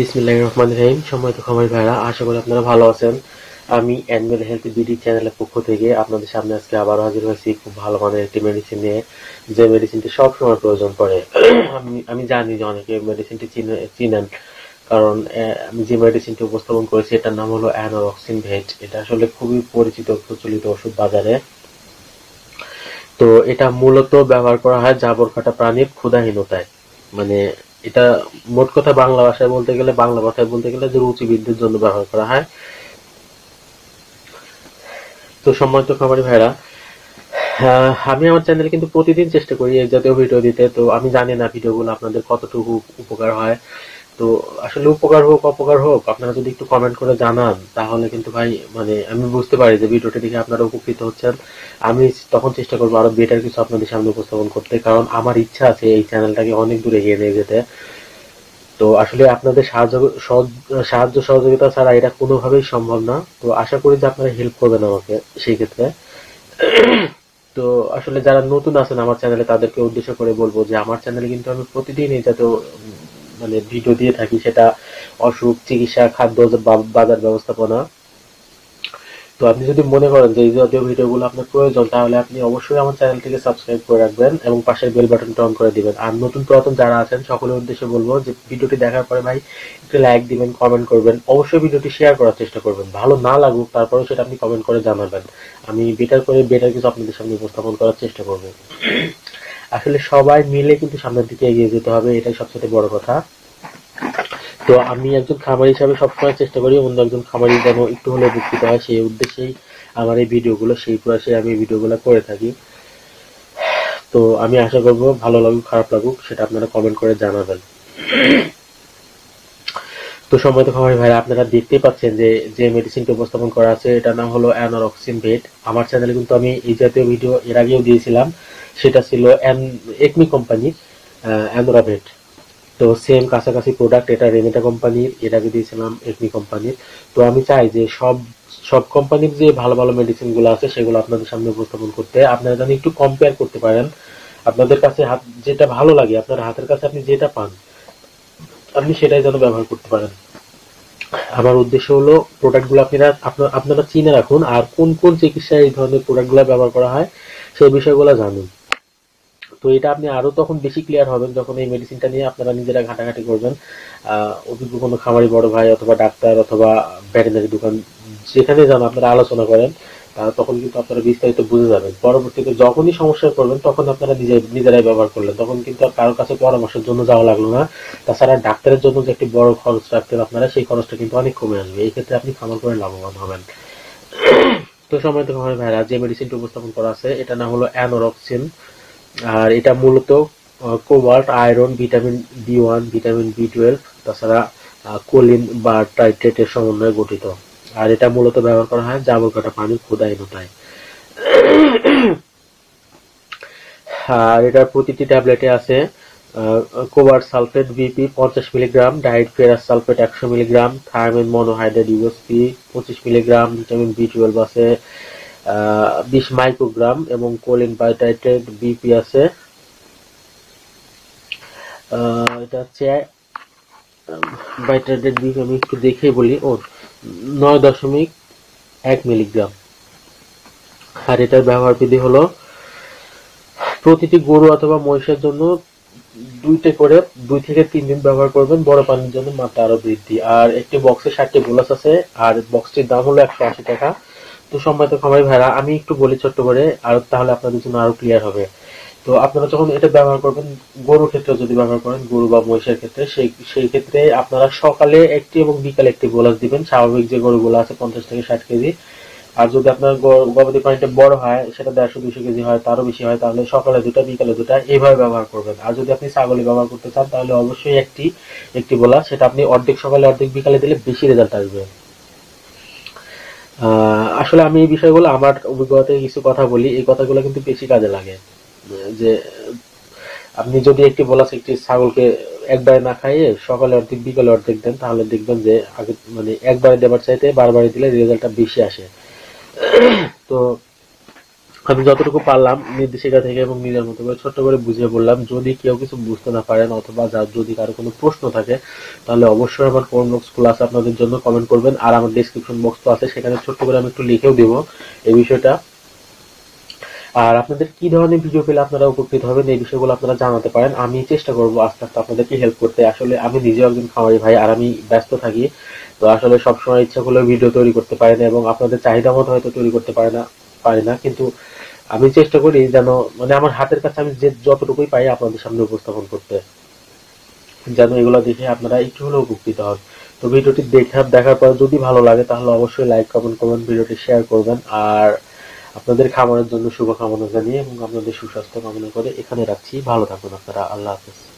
বিসমিল্লাহ রহমান রহিম। সময় খামারি ভাইরা আশা করি আপনারা ভালো আছেন। আমি অ্যানিমেল হেলথ বিডি চ্যানেলের পক্ষ থেকে আপনাদের সামনে আজকে আবার হাজির হয়েছি খুব ভালো মানের একটি মেডিসিন নিয়ে, যে মেডিসিনটি সব সময় প্রয়োজন পড়ে। আমি আমি জানি যে অনেকে মেডিসিনটি চিনেন, কারণ আমি যে মেডিসিনটি উপস্থাপন করেছি, এটার নাম হলো অ্যানোরক্সিন ভেট এটা আসলে খুবই পরিচিত প্রচলিত ওষুধ বাজারে। তো এটা মূলত ব্যবহার করা হয় জাবর কাটা প্রাণীর ক্ষুধাহীনতায়। মানে এটা মোট কথা বাংলা ভাষায় বলতে গেলে, বাংলা ভাষায় বলতে গেলে যে রুচি বৃদ্ধির জন্য ব্যবহার করা হয়। তো সম্মানিত খামারি ভাইরা আমি আমার চ্যানেলে কিন্তু প্রতিদিন চেষ্টা করি এই জাতীয় ভিডিও দিতে। তো আমি জানি না ভিডিওগুলো আপনাদের কতটুকু উপকার হয়। তো আসলে উপকার হোক, অপকার হোক, আপনারা যদি একটু কমেন্ট করে জানান, তাহলে কিন্তু ভাই মানে আমি বুঝতে পারি যে ভিডিওটি দেখে আপনারা উপকৃত হচ্ছেন। আমি তখন চেষ্টা করব আরও বেটার কিছু আপনাদের সামনে উপস্থাপন করতে, কারণ আমার ইচ্ছা আছে এই চ্যানেলটাকে অনেক দূরে এগিয়ে নিয়ে যেতে। তো আসলে আপনাদের সাহায্য সাহায্য সহযোগিতা ছাড়া এটা কোনোভাবেই সম্ভব না। তো আশা করি যে আপনারা হেল্প করবেন আমাকে সেই ক্ষেত্রে। তো আসলে যারা নতুন আছেন আমার চ্যানেলে তাদেরকে উদ্দেশ্য করে বলব যে আমার চ্যানেলে কিন্তু আমি প্রতিদিন এই জাতীয় মানে ভিডিও দিয়ে থাকি, সেটা অসুখ, চিকিৎসা, খাদ্য বাজার ব্যবস্থাপনা। তো আপনি যদি মনে করেন যে এই জাতীয় ভিডিওগুলো আপনার প্রয়োজন, তাহলে আপনি অবশ্যই আমার চ্যানেলটিকে সাবস্ক্রাইব করে রাখবেন এবং পাশের বেল বাটনটা অন করে দিবেন। আর নতুন পুরাতন যারা আছেন, সকলের উদ্দেশ্যে বলব যে ভিডিওটি দেখার পরে ভাই একটু লাইক দিবেন কমেন্ট করবেন। অবশ্যই ভিডিওটি শেয়ার করার চেষ্টা করবেন। ভালো না লাগুক, তারপরেও সেটা আপনি কমেন্ট করে জানাবেন। আমি বেটার করে বেটার কিছু আপনাদের সামনে উপস্থাপন করার চেষ্টা করব। আসলে সবাই মিলে কিন্তু সামনের দিকে এগিয়ে যেতে হবে, এটাই সবচেয়ে বড় কথা। তো আমি একজন খামারি হিসাবে সবসময় চেষ্টা করি, অন্য একজন খামারি যেন একটু হলে উপকৃত হয়, সেই উদ্দেশ্যেই আমার এই ভিডিওগুলো, সেই প্রয়াসে আমি ভিডিও ভিডিওগুলো করে থাকি। তো আমি আশা করব ভালো লাগুক, খারাপ লাগুক, সেটা আপনারা কমেন্ট করে জানাবেন। তো সময় তো খামারি ভাইরা, আপনারা দেখতেই পাচ্ছেন যে যে মেডিসিনটি উপস্থাপন করা আছে, এটার নাম হলো অ্যানোরক্সিন ভেট। আমার চ্যানেলে কিন্তু আমি এই জাতীয় ভিডিও এর আগেও দিয়েছিলাম। সেটা ছিল একমি কোম্পানির অ্যানোরাভেট তো সেম কাছাকাছি প্রোডাক্ট এটা রেমেটা কোম্পানির, এর আগে দিয়েছিলাম একমি কোম্পানির। তো আমি চাই যে সব সব কোম্পানির যে ভালো ভালো মেডিসিনগুলো আছে, সেগুলো আপনাদের সামনে উপস্থাপন করতে। আপনারা যেন একটু কম্পেয়ার করতে পারেন। আপনাদের কাছে হাত, যেটা ভালো লাগে, আপনার হাতের কাছে আপনি যেটা পান আপনি সেটাই যেন ব্যবহার করতে পারেন। আমার উদ্দেশ্য হলো প্রোডাক্টগুলো আপনারা আপনারা চিনে রাখুন আর কোন কোন চিকিৎসায় এই ধরনের প্রোডাক্টগুলো ব্যবহার করা হয় সেই বিষয়গুলো জানুন। তো এটা আপনি আরও তখন বেশি ক্লিয়ার হবেন যখন এই মেডিসিনটা নিয়ে আপনারা নিজেরা ঘাটাঘাটি করবেন। অভিজ্ঞ কোনো খামারি বড় ভাই অথবা ডাক্তার অথবা ভেটেনারি দোকান, যেখানে যান আপনারা আলোচনা করেন। তখন কিন্তু আপনারা বিস্তারিত বুঝে যাবেন। পরবর্তীতে যখনই সমস্যায় পড়বেন, তখন আপনারা নিজে নিজেরাই ব্যবহার করলেন। তখন কিন্তু আর কারোর কাছে পরামর্শের জন্য যাওয়া লাগল না। তাছাড়া ডাক্তারের জন্য যে একটি বড় খরচ রাখতেন আপনারা, সেই খরচটা কিন্তু অনেক কমে আসবে। এই ক্ষেত্রে আপনি খামার করে লাভবান হবেন। তো সময় তো খামার ভাইরা, যে মেডিসিনটি উপস্থাপন করা আছে, এটা নাম হলো অ্যানোরক্সিন। আর এটা মূলত cobalt, iron, vitamin B one, vitamin B twelve, তাছাড়া কোলিন বা টাইট্রেটের সমন্বয়ে গঠিত। আর এটা মূলত ব্যবহার করা হয় জাবর কাটা পানির ক্ষুদাহীনতায় আর এটার প্রতিটি ট্যাবলেটে আছে কোবার সালফেট বিপি পঞ্চাশ মিলিগ্রাম ডাইট ফেরাস সালফেট একশো মিলিগ্রাম থায়ামিন মনোহাইড্রেট ইউএসপি পঁচিশ মিলিগ্রাম, ভিটামিন বি টুয়েলভ আছে বিশ মাইক্রোগ্রাম এবং কোলিন বাইটাইট্রেট বিপি আছে। এটা হচ্ছে, বাইটাইট্রেট বিপি আমি একটু দেখেই বলি। ও নয় দশমিক এক মিলিগ্রাম। আর এটার ব্যবহার বিধি হলো, প্রতিটি গরু অথবা মহিষের জন্য দুইটা করে দুই থেকে তিন দিন ব্যবহার করবেন, বড় পানির জন্য মাত্রা আরও বৃদ্ধি। আর একটি বক্সে ষাটটি বোলাস আছে, আর বক্সটির দাম হলো একশো আশি টাকা। তো সম্মানিত খামারি ভাইরা, আমি একটু বলি ছোট্ট করে, আর তাহলে আপনাদের জন্য আরও ক্লিয়ার হবে। তো আপনারা যখন এটা ব্যবহার করবেন, গরুর ক্ষেত্রে যদি ব্যবহার করেন, গরু বা মহিষের ক্ষেত্রে, সেই সেই ক্ষেত্রে আপনারা সকালে একটি এবং বিকালে একটি গোলাস দিবেন। স্বাভাবিক যে গরুগুলো আছে, পঞ্চাশ থেকে ষাট কেজি। আর যদি আপনার গবাদি প্রাণীটা বড় হয়, সেটা দেড়শো দুশো কেজি হয়, তারও বেশি হয়, তাহলে সকালে দুটা, বিকালে দুটা এইভাবে ব্যবহার করবেন। আর যদি আপনি ছাগলে ব্যবহার করতে চান, তাহলে অবশ্যই একটি একটি বলা সেটা আপনি অর্ধেক সকালে, অর্ধেক বিকালে দিলে বেশি রেজাল্ট আসবে। আসলে আমি এই বিষয়গুলো আমার অভিজ্ঞতা কিছু কথা বলি। এই কথাগুলো কিন্তু বেশি কাজে লাগে। যে আপনি যদি একটি বলাস একটি ছাগলকে একবারে না খাইয়ে সকালে অর্ধেক, বিকালে অর্ধেক দেন, তাহলে দেখবেন যে আগে মানে একবারে দেবার চাইতে বারবার দিলে রেজাল্টটা বেশি আসে। তো আমি যতটুকু পারলাম, নির্দেশিকা থেকে এবং নিজের মতো করে ছোট্ট করে বুঝিয়ে বললাম, যদি কেউ কিছু বুঝতে না পারেন অথবা যার যদি কারও কোনো প্রশ্ন থাকে, তাহলে অবশ্যই আমার কমেন্ট বক্স খোলা আছে আপনাদের জন্য কমেন্ট করবেন, আর আমার ডেসক্রিপশন বক্স তো আছে, সেখানে ছোট্ট করে আমি একটু লিখেও দেবো এই বিষয়টা। আর আপনাদের কি ধরনের ভিডিও পেলে আপনারা উপকৃত হবেন, এই বিষয়গুলো আপনারা জানাতে পারেন। আমি চেষ্টা করব আস্তে আস্তে আপনাদেরকে হেল্প করতে। আসলে আমি নিজেও একজন খামারি ভাই আর আমি ব্যস্ত থাকি। তো আসলে সবসময় ইচ্ছা করলে ভিডিও তৈরি করতে পারি না এবং আপনাদের চাহিদা মতো হয়তো তৈরি করতে পারি না পারি না। কিন্তু আমি চেষ্টা করি যেন মানে আমার হাতের কাছে আমি যে যতটুকুই পাই আপনাদের সামনে উপস্থাপন করতে, যেন এগুলো দেখে আপনারা একটু হলেও উপকৃত হন। তো ভিডিওটি দেখার দেখার পর যদি ভালো লাগে তাহলে অবশ্যই লাইক কমেন্ট করবেন ভিডিওটি শেয়ার করবেন। আর আপনাদের খাবারের জন্য শুভকামনা জানিয়ে এবং আপনাদের সুস্বাস্থ্য কামনা করে এখানে রাখছি। ভালো থাকুন আপনারা। আল্লাহ হাফেজ।